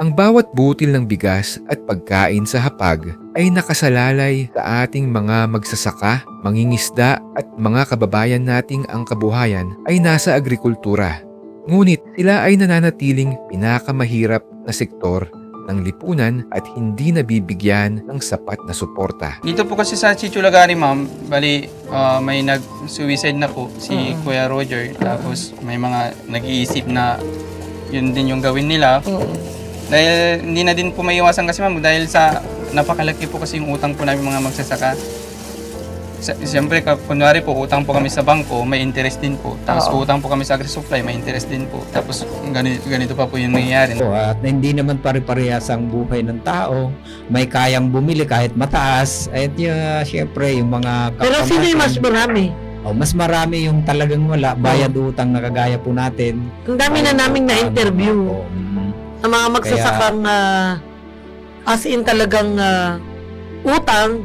Ang bawat butil ng bigas at pagkain sa hapag ay nakasalalay sa ating mga magsasaka, mangingisda at mga kababayan nating ang kabuhayan ay nasa agrikultura. Ngunit sila ay nananatiling pinakamahirap na sektor ng lipunan at hindi nabibigyan ng sapat na suporta. Dito po kasi sa Chichulagari, ma'am, bali ah, may nag-suicide na po si Kuya Roger. Tapos may mga nag-iisip na yun din yung gawin nila. Dahil hindi na din po may iwasan kasi ma'am dahil sa napakalaki po kasi yung utang po namin mga magsasaka. Sa- Siyempre, kunwari po, utang po kami sa bangko, may interest din po. Tapos utang po kami sa agri-supply, may interest din po. Tapos ganito, ganito pa po yung nangyayari. So, at hindi naman pare-parehas ang buhay ng tao. May kayang bumili kahit mataas. At uh, syempre, yung mga Pero sino yung mas marami? Oh, mas marami yung talagang wala. Bayad utang na kagaya po natin. Ang dami na naming na-interview. Oh. Ang mga magsasakang ah, as in talagang ah, utang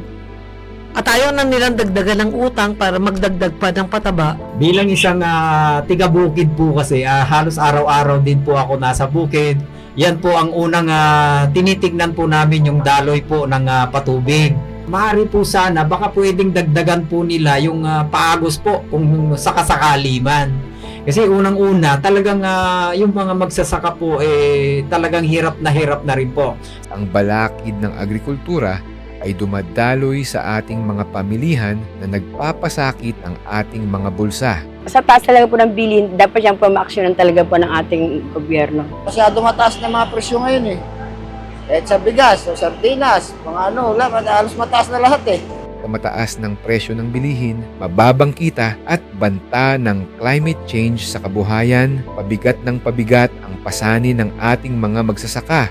at ayaw na nilang dagdagan ng utang para magdagdag pa ng pataba. Bilang isang ah, tiga-bukid po kasi, ah, halos araw-araw din po ako nasa bukid. Yan po ang unang ah, tinitignan po namin yung daloy po ng ah, patubig. Maaari po sana, baka pwedeng dagdagan po nila yung ah, paagos po kung sakasakali man. Kasi unang-una, talagang ah, yung mga magsasaka po, eh, talagang hirap na hirap na rin po. Ang balakid ng agrikultura ay dumadaloy sa ating mga pamilihan na nagpapasakit ang ating mga bulsa. Sa taas talaga po ng bilhin, dapat siyang pumaaksyonan talaga po ng ating gobyerno. Masyado mataas na mga presyo ngayon eh. Kahit sa bigas, o sardinas, mga ano, wala, halos mataas na lahat eh. Sa mataas ng presyo ng bilihin, mababang kita at banta ng climate change sa kabuhayan, pabigat ng pabigat ang pasanin ng ating mga magsasaka,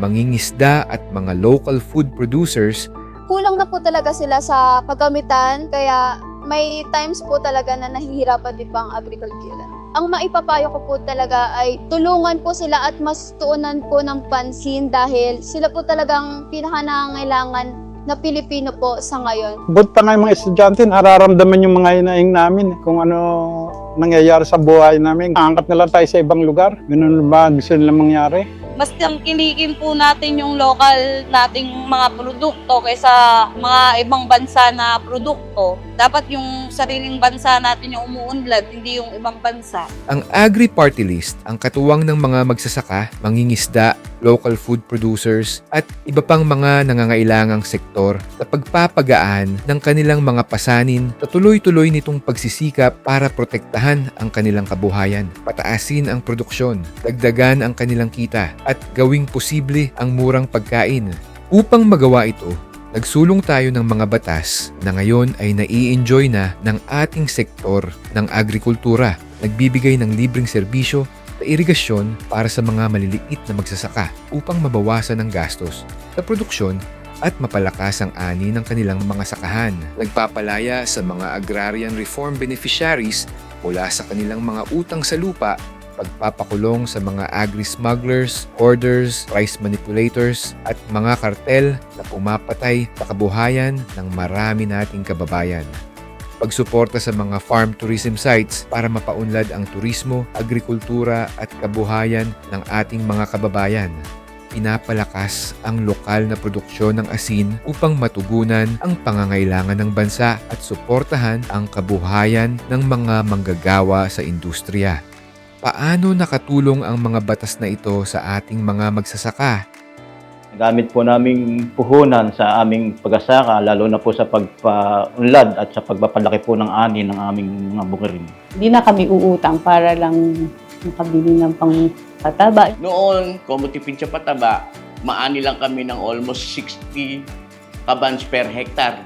mangingisda at mga local food producers kulang na po talaga sila sa kagamitan kaya may times po talaga na nahihirapan din pa ang agriculture. Ang maipapayo ko po talaga ay tulungan po sila at mas tuunan po ng pansin dahil sila po talagang pinakanangailangan na Pilipino po sa ngayon. Buti pa nga yung mga estudyante, nararamdaman yung mga inaing namin kung ano nangyayari sa buhay namin. Angkat na lang tayo sa ibang lugar. Ganun ba gusto nila mangyari? mas tangkilikin po natin yung local nating mga produkto kaysa mga ibang bansa na produkto. Dapat yung sariling bansa natin yung umuunlad, hindi yung ibang bansa. Ang Agri Party List ang katuwang ng mga magsasaka, mangingisda, local food producers at iba pang mga nangangailangang sektor sa pagpapagaan ng kanilang mga pasanin sa tuloy-tuloy nitong pagsisikap para protektahan ang kanilang kabuhayan, pataasin ang produksyon, dagdagan ang kanilang kita at gawing posible ang murang pagkain. Upang magawa ito, nagsulong tayo ng mga batas na ngayon ay nai-enjoy na ng ating sektor ng agrikultura. Nagbibigay ng libreng serbisyo sa irigasyon para sa mga maliliit na magsasaka upang mabawasan ang gastos sa produksyon at mapalakas ang ani ng kanilang mga sakahan. Nagpapalaya sa mga agrarian reform beneficiaries mula sa kanilang mga utang sa lupa pagpapakulong sa mga agri-smugglers, hoarders, price manipulators at mga kartel na pumapatay sa kabuhayan ng marami nating kababayan. Pagsuporta sa mga farm tourism sites para mapaunlad ang turismo, agrikultura at kabuhayan ng ating mga kababayan. Pinapalakas ang lokal na produksyon ng asin upang matugunan ang pangangailangan ng bansa at suportahan ang kabuhayan ng mga manggagawa sa industriya. Paano nakatulong ang mga batas na ito sa ating mga magsasaka? Gamit po naming puhunan sa aming pag-asaka, lalo na po sa pagpaunlad at sa pagpapalaki po ng ani ng aming mga bungirin. Hindi na kami uutang para lang makabili ng pang pataba. Noon, kung matipid sa pataba, maani lang kami ng almost 60 kabans per hectare.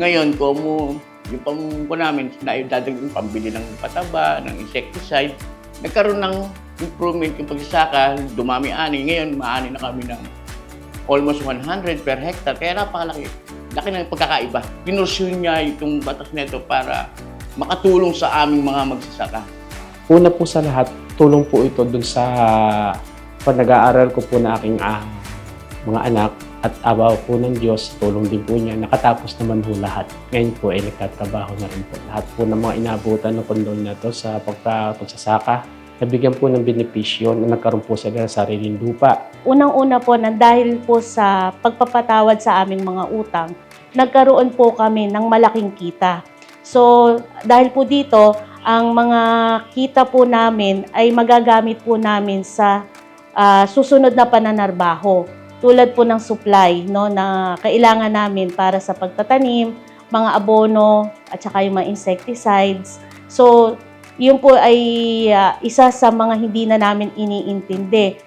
Ngayon, kung mo, yung pamumuko namin, na dadagdag pambili ng pataba, ng insecticide, nagkaroon ng improvement yung pagsasaka, dumami ani. Ngayon, maani na kami ng almost 100 per hectare. Kaya napakalaki. Laki ng pagkakaiba. Pinursue niya itong batas nito para makatulong sa aming mga magsasaka. Una po sa lahat, tulong po ito dun sa pag nag-aaral ko po na aking ah, mga anak at abaw po ng Diyos, tulong din po niya. Nakatapos naman po lahat. Ngayon po ay nagtatrabaho na rin po. Lahat po ng mga inabutan ng kondol na to sa pagpa, pagsasaka, nabigyan po ng benepisyo na nagkaroon po sila ng sariling lupa. Unang-una po na dahil po sa pagpapatawad sa aming mga utang, nagkaroon po kami ng malaking kita. So, dahil po dito, ang mga kita po namin ay magagamit po namin sa ah, susunod na pananarbaho. Tulad po ng supply no, na kailangan namin para sa pagtatanim, mga abono, at saka yung mga insecticides. So, yun po ay ah, isa sa mga hindi na namin iniintindi.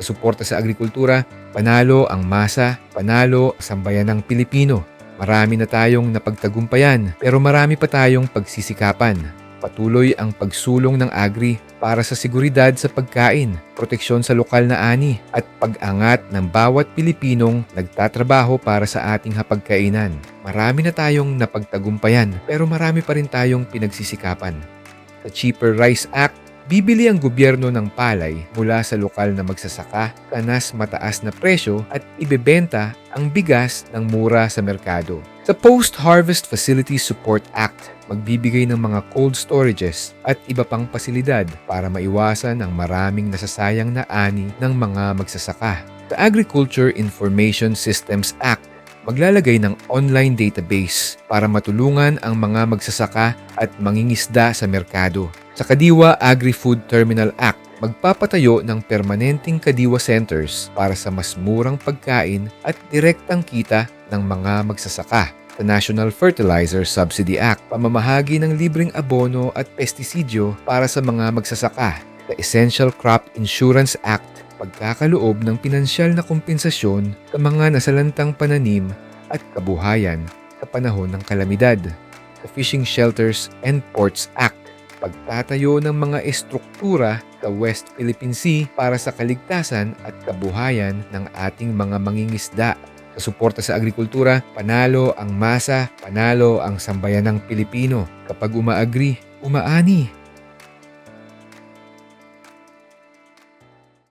Suporta sa agrikultura, panalo ang masa, panalo ang sambayanang Pilipino. Marami na tayong napagtagumpayan pero marami pa tayong pagsisikapan. Patuloy ang pagsulong ng agri para sa seguridad sa pagkain, proteksyon sa lokal na ani at pag-angat ng bawat Pilipinong nagtatrabaho para sa ating hapagkainan. Marami na tayong napagtagumpayan pero marami pa rin tayong pinagsisikapan. Sa Cheaper Rice Act, bibili ang gobyerno ng palay mula sa lokal na magsasaka kanas mataas na presyo at ibebenta ang bigas ng mura sa merkado. Sa Post-Harvest Facility Support Act, magbibigay ng mga cold storages at iba pang pasilidad para maiwasan ang maraming nasasayang na ani ng mga magsasaka. Sa Agriculture Information Systems Act, maglalagay ng online database para matulungan ang mga magsasaka at mangingisda sa merkado. Sa Kadiwa Agri-Food Terminal Act, magpapatayo ng permanenteng Kadiwa Centers para sa mas murang pagkain at direktang kita ng mga magsasaka. Sa National Fertilizer Subsidy Act, pamamahagi ng libreng abono at pestisidyo para sa mga magsasaka. Sa Essential Crop Insurance Act, pagkakaloob ng pinansyal na kompensasyon sa mga nasalantang pananim at kabuhayan sa panahon ng kalamidad. Sa Fishing Shelters and Ports Act, pagtatayo ng mga estruktura sa West Philippine Sea para sa kaligtasan at kabuhayan ng ating mga mangingisda. Suporta sa agrikultura, panalo ang masa, panalo ang sambayanang Pilipino. Kapag umaagri, umaani